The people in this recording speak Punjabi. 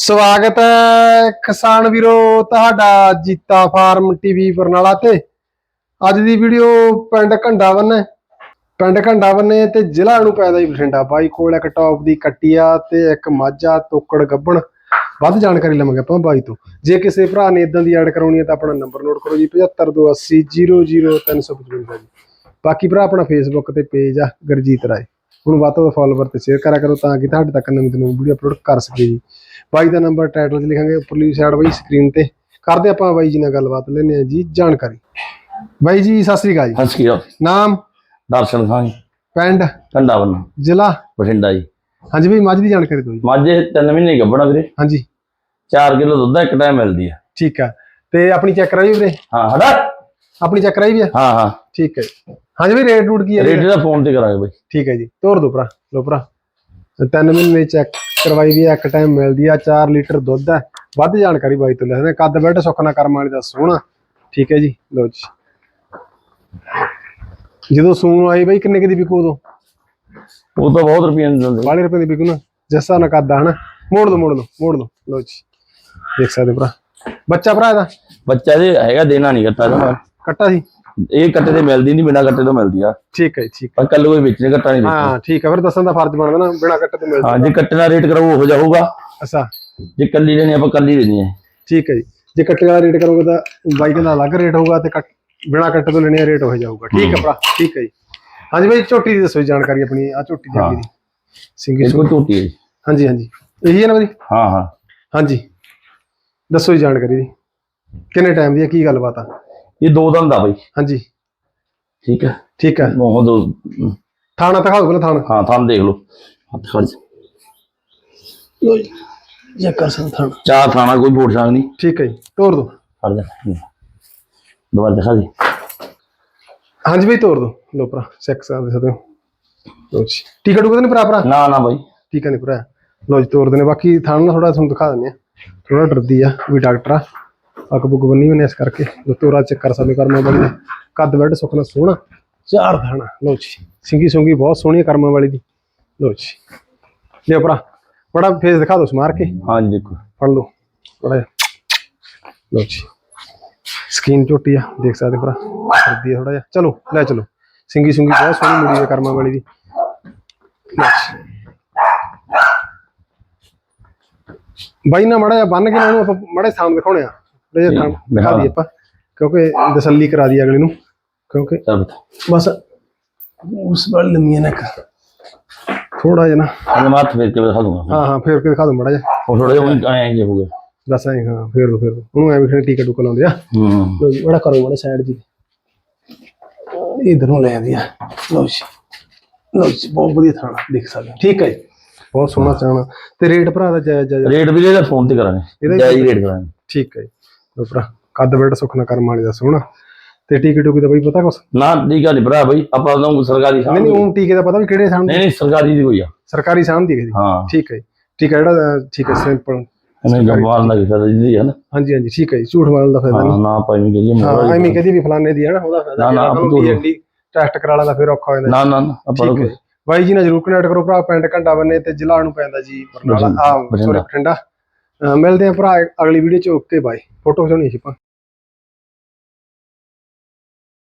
ਸਵਾਗਤ ਹੈ ਕਿਸਾਨ ਵੀਰੋ ਤੁਹਾਡਾ ਜੀਤਾ ਫਾਰਮ ਟੀਵੀ ਬਰਨਾਲਾ ਤੇ। ਅੱਜ ਦੀ ਵੀਡੀਓ ਪਿੰਡ ਘੰਡਾਵਨ ਹੈ। ਪਿੰਡ ਘੰਡਾਵਨ ਹੈ ਤੇ ਜ਼ਿਲ੍ਹਾ ਨੂੰ ਪੈਦਾ ਹੀ ਬਠਿੰਡਾ। ਬਾਈ ਕੋਲ ਇੱਕ ਟੌਪ ਦੀ ਕੱਟੀਆ ਤੇ ਇੱਕ ਮਾਝਾ ਤੋਕੜ ਗੱਬਣ। ਵੱਧ ਜਾਣਕਾਰੀ ਲਵਾਂਗੇ ਆਪਾਂ ਬਾਈ ਤੋਂ। ਜੇ ਕਿਸੇ ਭਰਾ ਨੇ ਇਦਾਂ ਦੀ ਐਡ ਕਰਾਉਣੀ ਹੈ ਤਾਂ ਆਪਣਾ ਨੰਬਰ ਨੋਟ ਕਰੋ ਜੀ 7528000355 ਜੀ। ਬਾਕੀ ਭਰਾ ਆਪਣਾ ਫੇਸਬੁੱਕ ਤੇ ਪੇਜ ਆ, ਗਰਜੀਤ ਰਾਏ। ਹੁਣ ਵੱਧ ਤੋਂ ਵੱਧ ਫਾਲੋਵਰ ਤੇ ਸ਼ੇਅਰ ਕਰਿਆ ਕਰੋ ਤਾਂ ਕਿ ਤੁਹਾਡੇ ਤੱਕ ਨਵੀਂ ਤੋਂ ਨਵੀਂ ਵੀਡੀਓ ਅਪਲੋਡ ਕਰ ਸਕੀਏ ਜੀ। ਬਾਈ ਦਾ ਨੰਬਰ ਟਾਈਟਲ 'ਚ ਲਿਖਾਂਗੇ ਉੱਪਰਲੀ ਸਾਈਡ ਬਾਈ ਸਕਰੀਨ ਤੇ। ਕਰਦੇ ਆਪਾਂ ਬਾਈ ਜੀ ਨਾਲ ਗੱਲਬਾਤ ਲੈਣੇ ਆ ਜੀ ਜਾਣਕਾਰੀ। ਬਾਈ ਜੀ ਸਤਿ ਸ੍ਰੀ ਅਕਾਲ ਜੀ। ਹੰਸ ਗਿਆ ਨਾਮ? ਦਰਸ਼ਨ ਜੀ, ਪਿੰਡ? ਠੰਡਾ ਬੰਨਾ ਜ਼ਿਲ੍ਹਾ? ਬਠਿੰਡਾ ਜੀ। ਹਾਂਜੀ ਬਾਈ ਮੱਝ ਦੀ ਜਾਣਕਾਰੀ ਦਿਓ ਜੀ। ਮਾਝੇ ਤਿੰਨ ਮਹੀਨੇ ਗੱਭਣਾ ਵੀਰੇ। ਹਾਂਜੀ। 4 ਕਿਲੋ ਦੁੱਧ ਇੱਕ ਟਾਈਮ ਮਿਲਦੀ ਹੈ ਠੀਕ ਆ। ਤੇ ਆਪਣੀ ਚੈੱਕ ਕਰਾਈ ਵੀਰੇ? ਹਾਂ ਹੜਾ ਆਪਣੀ ਚੈੱਕ ਕਰਾਈ ਵੀ ਆ? ਹਾਂ ਹਾਂ। ਠੀਕ ਹੈ ਜੀ। ਹਾਂਜੀ ਬਾਈ ਰੇਟ ਰੂਟ ਕੀ ਹੈ ਰੇਟ ਦਾ ਫੋਨ ਤੇ ਕਰਾਂਗੇ ਬਾਈ। ਠੀਕ ਹੈ ਜੀ ਤੋਰ ਦੋ ਭਰਾ ਲੋ ਭਰਾ। ਤਿੰਨ ਮਹੀਨੇ ਚੈੱਕ ਕਰਵਾਈ ਵੀ ਇੱਕ ਟਾਈਮ ਮਿਲਦੀ ਆ 4 ਲੀਟਰ ਦੁੱਧ ਹੈ ਵੱਧ ਜਾਣਕਾਰੀ ਬਾਈ ਤੋਂ ਲੈਣੇ ਕੱਦ ਬੈਠ ਸੁੱਖਣਾ ਕਰਮ ਵਾਲੀ ਦਾ ਸੋਹਣਾ। ਠੀਕ ਹੈ ਜੀ ਲੋ ਜੀ। ਜਦੋਂ ਸੂਣ ਆਈ ਬਾਈ ਕਿੰਨੇ ਕੁ ਦੀ ਵਿਕੂ ਉਦੋਂ? ਉਹ ਤਾਂ ਬਹੁਤ ਰੁਪਏ ਨਹੀਂ ਦਿੰਦੇ। ਬਾਲੇ ਰੁਪਏ ਦੀ ਵਿਕੂ ਨਾ ਜਿਸ ਨਾਲ ਕੱਦ ਹਨਾ। ਮੋੜ ਦੋ ਮੋੜ ਦੋ ਮੋੜ ਦੋ। ਲੋ ਜੀ। ਦੇਖ ਸਕਦੇ ਭਰਾ। ਬੱਚਾ ਭਰਾ ਇਹਦਾ? ਬੱਚਾ ਜੇ ਹੈਗਾ ਦੇਣਾ ਨਹੀਂ ਇਹਦਾ। ਕੱਟਾ ਸੀ? ਇਹ ਕੱਟੇ ਤੇ ਮਿਲਦੀ ਨਹੀਂ ਬਿਨਾ ਕੱਟੇ ਤੋਂ ਮਿਲਦੀ ਆ। ਠੀਕ ਹੈ ਜੀ, ਠੀਕ ਪਰ ਕੱਲ ਕੋਈ ਵਿੱਚ ਨੇ ਕੱਟਾ ਨਹੀਂ ਹੈ। ਹਾਂ ਠੀਕ ਹੈ ਫਿਰ ਦੱਸਣ ਦਾ ਫਰਜ਼ ਬਣਦਾ ਨਾ ਬਿਨਾ ਕੱਟੇ ਤੋਂ ਮਿਲਦਾ ਹਾਂ ਜੇ ਕੱਟੇ ਦਾ ਰੇਟ ਕਰਾਓ ਉਹ ਜਾਊਗਾ। ਅੱਛਾ। ਜੇ ਕੱਲੀ ਲੈਣੀ ਆਪਾਂ ਕੱਲੀ ਲੈਣੀ ਹੈ ਠੀਕ ਹੈ ਜੀ। ਜੇ ਕੱਟੇ ਵਾਲਾ ਰੇਟ ਕਰੋਗੇ ਤਾਂ ਬਾਈਕ ਦਾ ਅਲੱਗ ਰੇਟ ਹੋਊਗਾ ਤੇ ਕੱਟ ਬਿਨਾ ਕੱਟੇ ਤੋਂ ਲੈਣੇ ਰੇਟ ਹੋ ਜਾਊਗਾ। ਠੀਕ ਹੈ ਭਰਾ ਠੀਕ ਹੈ ਜੀ। ਹਾਂਜੀ ਬਾਈ ਝੋਟੀ ਦੀ ਦੱਸੋ ਜੀ ਜਾਣਕਾਰੀ ਆਪਣੀ ਆ ਝੋਟੀ ਦੀ ਹਾਂ। ਆਪਣੀ। ਸਿੰਗੀ ਇਹ ਕੋਈ ਝੋਟੀ। ਹੈ ਜੀ। ਹਾਂਜੀ ਹਾਂਜੀ। ਇਹੀ ਹੈ ਨਾ ਬਾਈ? ਹਾਂ ਹਾਂ। ਹਾਂਜੀ। ਦੱਸੋ ਜੀ ਜਾਣਕਾਰੀ ਦੀ। ਕਿੰਨੇ ਟਾਈਮ ਦੀ ਹੈ ਕੀ ਗੱਲਬਾਤ ਆ? ਇਹ ਦੋ ਦੰਦ ਆ ਬਾਈ। ਹਾਂਜੀ। ਠੀਕ ਹੈ। ਠੀਕ ਹੈ। ਉਹ ਦੋ ਥਾਣਾ ਦਿਖਾਓ ਪਹਿਲਾਂ ਥਾਣਾ। ਹਾਂ ਥਾਂ ਦੇਖ ਲਓ। ਹੱਥ ਖੜ ਜਾ। ਲੋ ਜੀ ਜੇ ਕਰ ਸਕ ਥਾਣਾ। ਚਾਰ ਥਾਣਾ ਕੋਈ ਫੋੜ ਛਾਂਗ ਨਹੀਂ। ਠੀਕ ਹੈ ਜੀ। ਤੋਰ ਦੋ। ਖੜ ਜਾ। ਦੁਬਾਰਾ ਦਿਖਾ ਦੇ। ਹਾਂਜੀ ਬਾਈ ਤੋਰ ਦੋ। ਲੋ ਭਰਾ ਚੈੱਕ ਸਕਦੇ ਸਕਦੇ ਲੋ ਜੀ। ਟਿਕਟ ਉਗਦੇ ਨੇ ਭਰਾ ਭਰਾ? ਨਾ ਨਾ ਬਾਈ। ਠੀਕ ਹੈ ਨਹੀਂ ਭਰਾ। ਲੋ ਜੀ ਤੋਰਦੇ ਨੇ। ਬਾਕੀ ਥਾਣਾ ਨਾ ਥੋੜਾ ਤੁਹਾਨੂੰ ਦਿਖਾ ਦਿੰਦੇ ਆ ਥੋੜਾ ਡਰਦੀ ਆ ਵੀ ਡਾਕਟਰ ਆ। ਅੱਗ ਬੁੱਗ ਬੰਨੀ ਨੇ ਇਸ ਕਰਕੇ। ਲੋ ਤੋਰਾ ਚੈੱਕ ਕਰ ਸਕਦੇ ਕਰਮਾਂ ਵਾਲੀ ਦਾ ਕੱਦ ਬੈੱਡ ਸੁਖਣਾ ਸੋਹਣਾ ਚਾਰ ਥਾਣਾ ਲੋ ਜੀ ਸਿੰਗੀ ਸੁੰਗੀ ਬਹੁਤ ਸੋਹਣੀ ਕਰਮਾਂ ਵਾਲੀ ਦੀ। ਲੋ ਜੀ। ਲਿਓ ਭਰਾ ਬੜਾ ਫੇਸ ਦਿਖਾ ਦੋ ਸਮਾਰ ਕੇ। ਹਾਂ ਜੀ ਦੇਖੋ ਫੜ ਲਓ ਜਿਹਾ। ਲੋ ਜੀ। ਸਕੀਨ ਝੋਟੀ ਆ ਦੇਖ ਸਕਦੇ ਭਰਾ ਕਰਦੀ ਆ ਥੋੜਾ ਜਿਹਾ। ਚਲੋ ਲੈ ਚਲੋ। ਸਿੰਗੀ ਸੁੰਗੀ ਬਹੁਤ ਸੋਹਣੀ ਮੁੜੀ ਹੈ ਕਰਮਾਂ ਵਾਲੀ ਦੀ। ਜੀ। ਬਾਈ ਨਾ ਮੜਾ ਜਿਹਾ ਬੰਨ ਕੇ ਨਾ ਉਹਨੂੰ ਆਪਾਂ ਮੜੇ ਸਾਹਮਣੇ ਦਿਖਾਉਣੇ ਆ। ਜਿਹਾ ਥਾਂ ਦਿਖਾ ਦਈਏ ਆਪਾਂ ਕਿਉਂਕਿ ਤਸੱਲੀ ਕਰਾ ਦੀ ਅਗਲੇ ਨੂੰ ਕਿਉਂਕਿ ਬਸ ਉਸ ਵਾਲੀ ਲੰਮੀ ਨਾ ਥੋੜਾ ਜਿਹਾ ਨਾ। ਅਜੇ ਮਾਥ ਫੇਰ ਕੇ ਦਿਖਾ ਦੂੰਗਾ। ਹਾਂ ਹਾਂ ਫੇਰ ਕੇ ਦਿਖਾ ਦੋ ਮੜਾ ਜਿਹਾ। ਉਹ ਥੋੜੇ ਜਿਹਾ ਐਂ ਜੇ ਹੋ ਗਏ। ਬਸ ਐਂ ਹਾਂ ਫੇਰ ਦੋ ਫੇਰ ਉਹਨੂੰ ਐਵੇਂ ਖੜੇ ਟੀਕਾ ਟੁਕਾ ਲਾਉਂਦੇ ਆ। ਹੂੰ। ਲੋ ਜੀ ਬੜਾ ਕਰੋ ਬੜਾ ਸਾਈਡ ਜੀ। ਇਧਰੋਂ ਲੈ ਆਂਦੀ ਆ। ਲੋ ਜੀ। ਲੋ ਜੀ ਬਹੁਤ ਵਧੀਆ ਥਾਣਾ ਦੇਖ ਸਕਦੇ। ਠੀਕ ਹੈ ਜੀ। ਬਹੁਤ ਸੋਹਣਾ ਥਾਣਾ ਤੇ ਰੇਟ ਭਰਾ ਦਾ ਜਾਇਜ਼ ਜਾਇਜ਼ ਰੇਟ ਵੀ ਇਹਦਾ ਫੋਨ ਤੇ ਕਰਾਂਗੇ। ਜਾਈ ਰੇਟ ਕਰਾਂਗੇ। ਠੀਕ ਹੈ ਜੀ। ਭਰਾ ਕੱਦ ਬੈਠ ਸੁਖਨਾ ਕਰਮ ਵਾਲੀ ਦਾ ਸੋਹਣਾ। ਤੇ ਟੀਕੇ ਟੂਕੇ ਦਾ ਬਈ ਪਤਾ ਕੁਛ? ਨਾ ਆ ਨਹੀਂ ਭਰਾ ਬਾਈ ਆਪਾਂ ਉਹਨੂੰ ਸਰਕਾਰੀ ਸਾਹ ਨਹੀਂ ਨਹੀਂ ਉਹ ਟੀਕੇ ਦਾ ਪਤਾ ਵੀ ਕਿਹੜੇ ਸਾਹਮਣੇ ਨਹੀਂ ਨਹੀਂ ਸਰਕਾਰੀ ਦੀ ਕੋਈ ਆ। ਸਰਕਾਰੀ ਸਾਹਮਣੇ ਦੀ ਹੈ ਜੀ। ਠੀਕ ਹੈ ਜੀ। ਠੀਕ ਹੈ ਜਿਹੜਾ ਠੀਕ ਹੈ ਸਿੰਪਲ ਨਹੀਂ ਜਮਾਲ ਨਾ ਕਿਸੇ ਦੀ ਹੈ ਨਾ। ਹਾਂਜੀ ਹਾਂਜੀ ਠੀਕ ਹੈ ਜੀ। ਝੂਠ ਮਾਰਨ ਦਾ ਫਾਇਦਾ ਨਹੀਂ। ਨਾ ਪਾਈ ਹਾਂ ਮੋਰਾ ਐਵੇਂ ਕਹਦੀ ਵੀ ਫਲਾਣੇ ਦੀ ਹੈ ਨਾ ਉਹਦਾ ਫਾਇਦਾ ਨਾ, ਨਾ, ਟੈਸਟ ਕਰਾ ਲੈਂਦਾ ਫਿਰ ਔਖਾ ਹੋ ਜਾਂਦਾ। ਨਾ ਨਾ ਨਾ ਆਪਾਂ ਬਾਈ ਜੀ ਨਾਲ ਜਰੂਰ ਕਨੈਕਟ ਕਰੋ ਭਰਾ ਪਿੰਡ ਘੰਟਾ ਬੰਨੇ ਤੇ ਜ਼ਿਲ੍ਹਾ ਨੂੰ ਪੈਂਦਾ ਜੀ। ਬਰਨਾਲਾ ਆ। ਸੋਰੀ ਬਠਿੰਡਾ। ਮਿਲਦੇ ਆ ਭਰਾ ਅਗਲੀ ਵੀਡੀਓ ਚ ਓਕੇ ਬਾਏ ਫੋਟੋ ਖਿਚਾਉਣੀ ਸੀ ਆਪਾਂ।